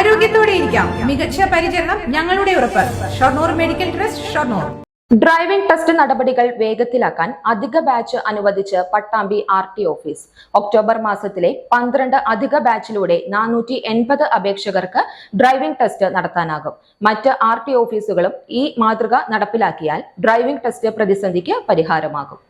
ആരോഗ്യത്തോടെ ഇരിക്കാം. മികച്ച പരിചരണം ഞങ്ങളുടെ ഉറപ്പ്. Shoranur medical trust Shoranur. Driving test നടപടികൾ വേഗത്തിലാക്കാൻ അധിക ബാച്ച് അനുവദിച്ച് Pattambi R T office. October മാസത്തിലെ പന്ത്രണ്ട് അധിക ബാച്ചിലൂടെ നാനൂറ്റി എൺപത് അപേക്ഷകർക്ക് ഡ്രൈവിംഗ് ടെസ്റ്റ് നടത്താനാകും. മറ്റ് ആർ ടി ഓഫീസുകളും ഈ മാതൃക നടപ്പിലാക്കിയാൽ ഡ്രൈവിംഗ് ടെസ്റ്റ് പ്രതിസന്ധിക്ക് പരിഹാരമാകും.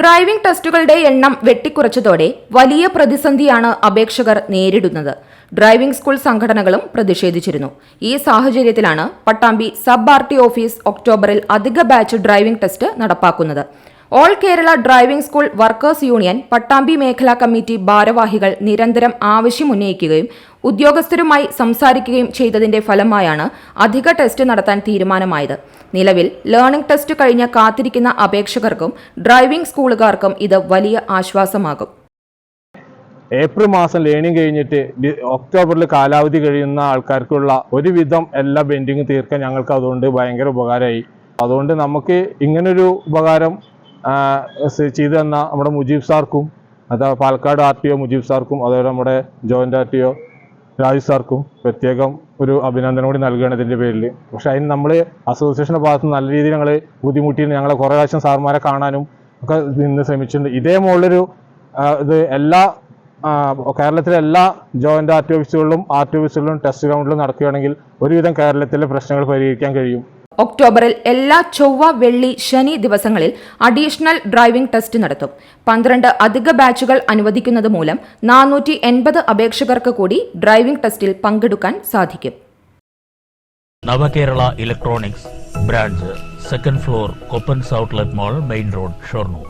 ഡ്രൈവിംഗ് ടെസ്റ്റുകളുടെ എണ്ണം വെട്ടിക്കുറച്ചതോടെ വലിയ പ്രതിസന്ധിയാണ് അപേക്ഷകർ നേരിടുന്നത്. ഡ്രൈവിംഗ് സ്കൂൾ സംഘടനകളും പ്രതിഷേധിച്ചിരുന്നു. ഈ സാഹചര്യത്തിലാണ് Pattambi sub R T office ഒക്ടോബറിൽ അധിക ബാച്ച് ഡ്രൈവിംഗ് ടെസ്റ്റ് നടപ്പാക്കുന്നത്. All Kerala driving school workers union Pattambi മേഖലാ കമ്മിറ്റി ഭാരവാഹികൾ നിരന്തരം ആവശ്യമുന്നയിക്കുകയും ഉദ്യോഗസ്ഥരുമായി സംസാരിക്കുകയും ചെയ്തതിന്റെ ഫലമായാണ് അധിക ടെസ്റ്റ് നടത്താൻ തീരുമാനമായത്. നിലവിൽ ലേണിംഗ് ടെസ്റ്റ് കഴിഞ്ഞ് കാത്തിരിക്കുന്ന അപേക്ഷകർക്കും ഡ്രൈവിംഗ് സ്കൂളുകാർക്കും ഇത് വലിയ ആശ്വാസമാകും. ഏപ്രിൽ മാസം ലേണിംഗ് കഴിഞ്ഞിട്ട് ഒക്ടോബറിൽ കാലാവധി കഴിയുന്ന ആൾക്കാർക്കുള്ള ഒരുവിധം എല്ലാ ബെൻഡിങ് തീർക്കാൻ ഞങ്ങൾക്ക് അതുകൊണ്ട് ഭയങ്കര ഉപകാരമായി. അതുകൊണ്ട് നമുക്ക് ഇങ്ങനൊരു ഉപകാരം ചെയ്തു തന്ന നമ്മുടെ മുജീബ് സാർക്കും അതാ Palakkad R T O Mujeeb സാർക്കും അതുപോലെ നമ്മുടെ joint R T O Raju സാർക്കും പ്രത്യേകം ഒരു അഭിനന്ദനം കൂടി നൽകുകയാണ് ഇതിന്റെ പേരിൽ പക്ഷെ അതിന് നമ്മൾ അസോസിയേഷന്റെ ഭാഗത്ത് നല്ല രീതിയിൽ ഞങ്ങൾ ബുദ്ധിമുട്ടി ഞങ്ങളെ കുറേ പ്രാവശ്യം സാർമാരെ കാണാനും ഒക്കെ നിന്ന് ശ്രമിച്ചിട്ടുണ്ട്. ഇതേ മുകളിലൊരു ഇത് എല്ലാ കേരളത്തിലെ എല്ലാ ജോയിന്റ് ആർ ടി ഓഫീസുകളിലും ആർ ടി ഓഫീസുകളിലും ടെസ്റ്റ് ഗ്രൗണ്ടിലും നടക്കുകയാണെങ്കിൽ ഒരുവിധം കേരളത്തിലെ പ്രശ്നങ്ങൾ പരിഹരിക്കാൻ കഴിയും. ഒക്ടോബറിൽ എല്ലാ ചൊവ്വ വെള്ളി ശനി ദിവസങ്ങളിൽ അഡീഷണൽ ഡ്രൈവിംഗ് ടെസ്റ്റ് നടത്തും. പന്ത്രണ്ട് അധിക ബാച്ചുകൾ അനുവദിക്കുന്നത് മൂലം നാനൂറ്റി എൺപത് അപേക്ഷകർക്ക് കൂടി ഡ്രൈവിംഗ് ടെസ്റ്റിൽ പങ്കെടുക്കാൻ സാധിക്കും. Navakerala electronics branch second floor Koppan outlet mall main road Shoranur